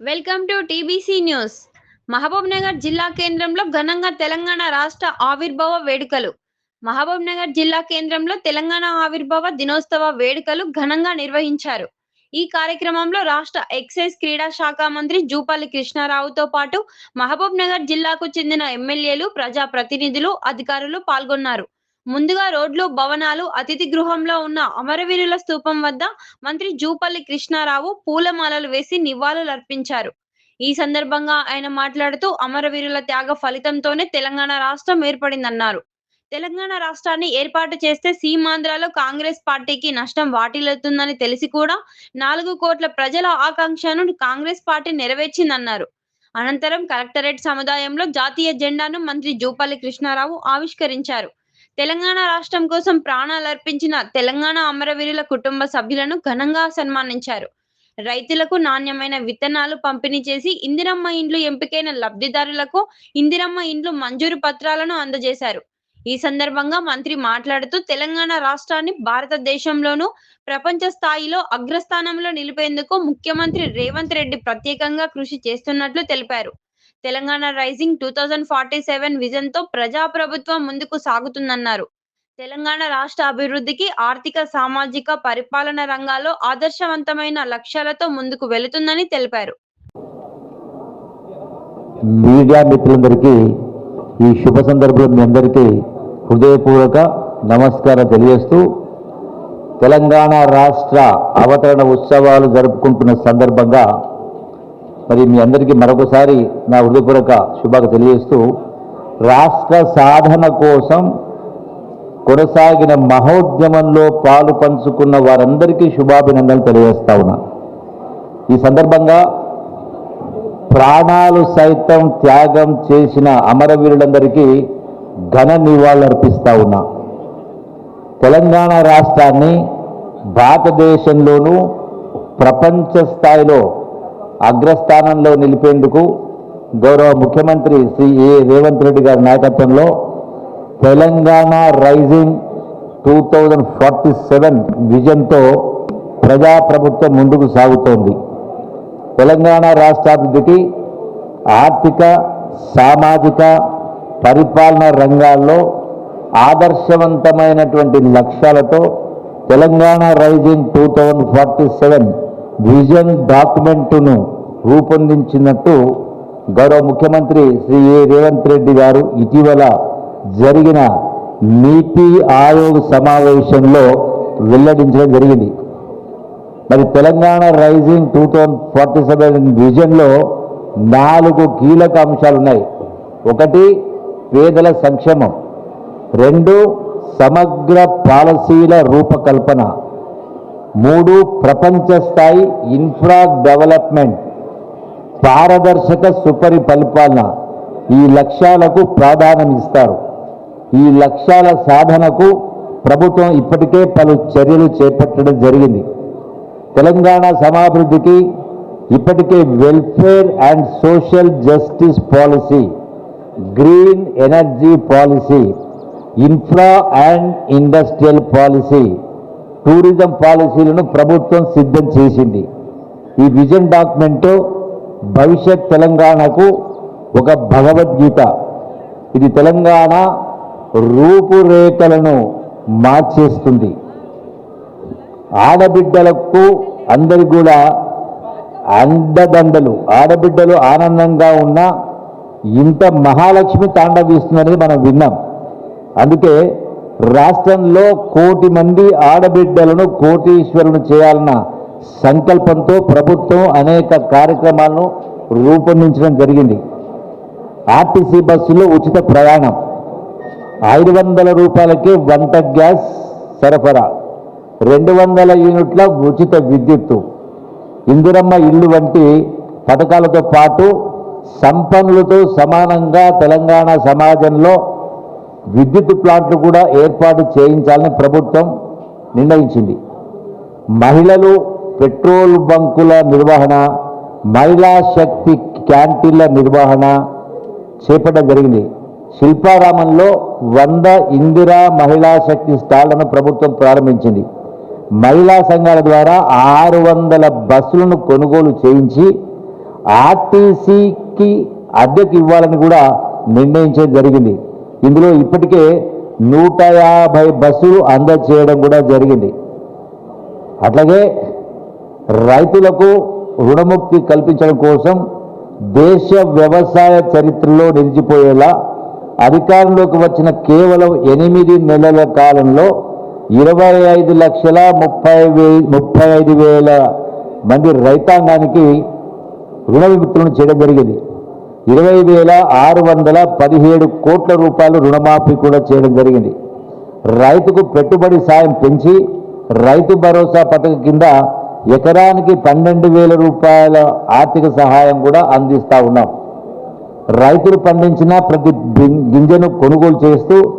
Welcome to TBC news. Mahbubnagar జిల్లా కేంద్రంలో ఘనంగా తెలంగాణ రాష్ట్ర ఆవిర్భావ వేడుకలు. మహబూబ్ నగర్ జిల్లా కేంద్రంలో తెలంగాణ ఆవిర్భావ దినోత్సవ వేడుకలు ఘనంగా నిర్వహించారు. ఈ కార్యక్రమంలో రాష్ట్ర ఎక్సైజ్ క్రీడా శాఖ మంత్రి జూపల్లి కృష్ణారావుతో పాటు మహబూబ్ నగర్ జిల్లాకు చెందిన ఎమ్మెల్యేలు ప్రజా ప్రతినిధులు అధికారులు పాల్గొన్నారు. ముందుగా రోడ్లు భవనాలు అతిథి గృహంలో ఉన్న అమరవీరుల స్తూపం వద్ద మంత్రి జూపల్లి కృష్ణారావు పూలమాలలు వేసి నివాళులర్పించారు ఈ సందర్భంగా ఆయన మాట్లాడుతూ అమరవీరుల త్యాగ ఫలితంతోనే తెలంగాణ రాష్ట్రం ఏర్పడిందన్నారు. తెలంగాణ రాష్ట్రాన్ని ఏర్పాటు చేస్తే సీమాంధ్రలో కాంగ్రెస్ పార్టీకి నష్టం వాటిల్లుతుందని తెలిసి కూడా నాలుగు కోట్ల ప్రజల ఆకాంక్షను కాంగ్రెస్ పార్టీ నెరవేర్చిందన్నారు. అనంతరం కలెక్టరేట్ సముదాయంలో జాతీయ జెండాను మంత్రి జూపల్లి కృష్ణారావు ఆవిష్కరించారు. తెలంగాణ రాష్ట్రం కోసం ప్రాణాలర్పించిన తెలంగాణ అమరవీరుల కుటుంబ సభ్యులను ఘనంగా సన్మానించారు. రైతులకు నాణ్యమైన విత్తనాలు పంపిణీ చేసి ఇందిరమ్మ ఇండ్లు ఎంపికైన లబ్ధిదారులకు ఇందిరమ్మ ఇండ్లు మంజూరు పత్రాలను అందజేశారు. ఈ సందర్భంగా మంత్రి మాట్లాడుతూ తెలంగాణ రాష్ట్రాన్ని భారతదేశంలోనూ ప్రపంచ స్థాయిలో అగ్రస్థానంలో నిలిపేందుకు ముఖ్యమంత్రి రేవంత్ రెడ్డి ప్రత్యేకంగా కృషి చేస్తున్నట్లు తెలిపారు. Telangana rising two thousand forty seven విజన్తో ప్రజాప్రభుత్వం ముందుకు సాగుతుందన్నారు. తెలంగాణ రాష్ట్ర అభివృద్ధికి ఆర్థిక సామాజిక పరిపాలన రంగాల్లో ఆదర్శవంతమైన లక్ష్యాలతో ముందుకు వెళుతుందని తెలిపారు. మీడియా మిత్రులందరికీ ఈ శుభ సందర్భంలో మీ అందరికీ హృదయపూర్వక నమస్కారం తెలియజేస్తూ తెలంగాణ రాష్ట్ర అవతరణ ఉత్సవాలు జరుపుకుంటున్న సందర్భంగా మరి మీ అందరికీ మరొకసారి నా హృదయపూర్వక శుభాక తెలియజేస్తూ రాష్ట్ర సాధన కోసం కొనసాగిన మహోద్యమంలో పాలు పంచుకున్న వారందరికీ శుభాభినందనలు తెలియజేస్తా ఉన్నా. ఈ సందర్భంగా ప్రాణాలు సైతం త్యాగం చేసిన అమరవీరులందరికీ ఘన నివాళులర్పిస్తా ఉన్నా. తెలంగాణ రాష్ట్రాన్ని భారతదేశంలోనూ ప్రపంచ స్థాయిలో అగ్రస్థానంలో నిలిపేందుకు గౌరవ ముఖ్యమంత్రి శ్రీ ఏ రేవంత్ రెడ్డి గారి నాయకత్వంలో Telangana rising two thousand forty seven విజన్తో ప్రజాప్రభుత్వం ముందుకు సాగుతోంది. తెలంగాణ రాష్ట్రాభివృద్ధికి ఆర్థిక సామాజిక పరిపాలన రంగాల్లో ఆదర్శవంతమైనటువంటి లక్ష్యాలతో Telangana rising two thousand forty seven vision డాక్యుమెంటును రూపొందించినట్టు గౌరవ ముఖ్యమంత్రి శ్రీ ఏ రేవంత్ రెడ్డి గారు ఇటీవల జరిగిన నీతి ఆయోగ్ సమావేశంలో వెల్లడించడం జరిగింది. మరి Telangana rising two thousand forty seven విజన్లో నాలుగు కీలక అంశాలు ఉన్నాయి. ఒకటి పేదల సంక్షేమం. రెండు సమగ్ర పాలసీల రూపకల్పన. మూడు ప్రపంచ స్థాయి ఇన్ఫ్రా డెవలప్మెంట్ పారదర్శక సుపరిపరిపాలన ఈ లక్ష్యాలకు ప్రాధాన్యం ఇస్తారు. ఈ లక్ష్యాల సాధనకు ప్రభుత్వం ఇప్పటికే పలు చర్యలు చేపట్టడం జరిగింది. తెలంగాణ సమాభివృద్ధికి ఇప్పటికే welfare and social justice policy green energy policy infra and industrial policy tourism పాలసీలను ప్రభుత్వం సిద్ధం చేసింది. ఈ విజన్ డాక్యుమెంటు భవిష్యత్ తెలంగాణకు ఒక భగవద్గీత. ఇది తెలంగాణ రూపురేఖలను మార్చేస్తుంది. ఆడబిడ్డలకు అందరి కూడా అండదండలు ఆడబిడ్డలు ఆనందంగా ఉన్న ఇంత మహాలక్ష్మి తాండవిస్తుందనేది మనం విన్నాం. అందుకే రాష్ట్రంలో కోటి మంది ఆడబిడ్డలను కోటీశ్వరులను చేయాలన్న సంకల్పంతో ప్రభుత్వం అనేక కార్యక్రమాలను రూపొందించడం జరిగింది. ఆర్టీసీ బస్సులో ఉచిత ప్రయాణం. ఐదు వందల రూపాయలకే వంట గ్యాస్ సరఫరా. రెండు వందల యూనిట్ల ఉచిత విద్యుత్తు. ఇందిరమ్మ ఇల్లు వంటి పథకాలతో పాటు సంపన్నులతో సమానంగా తెలంగాణ సమాజంలో విద్యుత్ ప్లాంట్లు కూడా ఏర్పాటు చేయించాలని ప్రభుత్వం నిర్ణయించింది. మహిళలు పెట్రోల్ బంకుల నిర్వహణ మహిళా శక్తి క్యాంటీన్ల నిర్వహణ చేపట్టడం జరిగింది. శిల్పారామంలో వంద ఇందిరా మహిళా శక్తి స్టాళ్ళను ప్రభుత్వం ప్రారంభించింది. మహిళా సంఘాల ద్వారా ఆరు వందల బస్సులను కొనుగోలు చేయించి ఆర్టీసీకి అద్దెకు ఇవ్వాలని కూడా నిర్ణయించడం జరిగింది. ఇందులో ఇప్పటికే నూట యాభై బస్సులు అందజేయడం కూడా జరిగింది. అట్లాగే రైతులకు రుణముక్తి కల్పించడం కోసం దేశ వ్యవసాయ చరిత్రలో నిలిచిపోయేలా అధికారంలోకి వచ్చిన కేవలం ఎనిమిది నెలల కాలంలో ఇరవై ఐదు లక్షల ముప్పై వే ముప్పై ఐదు వేల మంది రైతాంగానికి రుణ విముక్తులను చేయడం జరిగింది. ఇరవై వేల ఆరు వందల పదిహేడు కోట్ల రూపాయలు రుణమాఫీ కూడా చేయడం జరిగింది. రైతుకు పెట్టుబడి సాయం పెంచి రైతు భరోసా పథకం కింద ఎకరానికి పన్నెండు వేల రూపాయల ఆర్థిక సహాయం కూడా అందిస్తా ఉన్నాం. రైతులు పండించిన ప్రతి బిం- గింజను కొనుగోలు చేస్తూ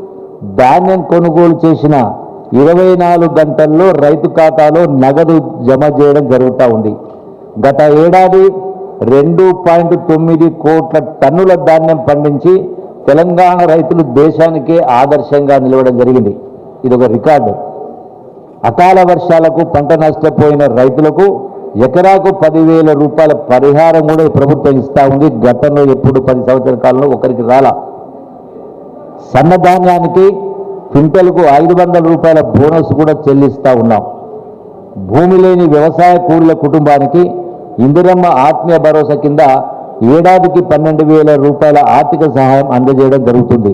ధాన్యం కొనుగోలు చేసిన ఇరవై నాలుగు గంటల్లో రైతు ఖాతాలో నగదు జమ చేయడం జరుగుతూ ఉంది. గత ఏడాది రెండు పాయింట్ తొమ్మిది కోట్ల టన్నుల ధాన్యం పండించి తెలంగాణ రైతులు దేశానికే ఆదర్శంగా నిలవడం జరిగింది. ఇది ఒక రికార్డు. అకాల వర్షాలకు పంట నష్టపోయిన రైతులకు ఎకరాకు పదివేల రూపాయల పరిహారం కూడా ఈ ప్రభుత్వం ఇస్తూ ఉంది. గతంలో ఎప్పుడు పది సంవత్సరాల కాలంలో ఒకరికి రాలా. సన్నధాన్యానికి క్వింటల్కు ఐదు వందల రూపాయల బోనస్ కూడా చెల్లిస్తూ ఉన్నాం. భూమి లేని వ్యవసాయ కూలీల కుటుంబానికి ఇందిరమ్మ ఆత్మీయ భరోసా కింద ఏడాదికి పన్నెండు వేల రూపాయల ఆర్థిక సహాయం అందజేయడం జరుగుతుంది.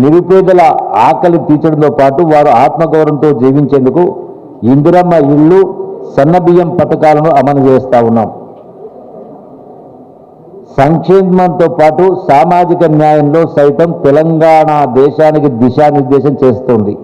నిరుపేదల ఆకలి తీర్చడంతో పాటు వారు ఆత్మగౌరవంతో జీవించేందుకు ఇందిరమ్మ ఇళ్ళు సన్నబియ్యం పథకాలను అమలు చేస్తా ఉన్నాం. సంక్షేమంతో పాటు సామాజిక న్యాయంలో సైతం తెలంగాణ దేశానికి దిశానిర్దేశం చేస్తుంది.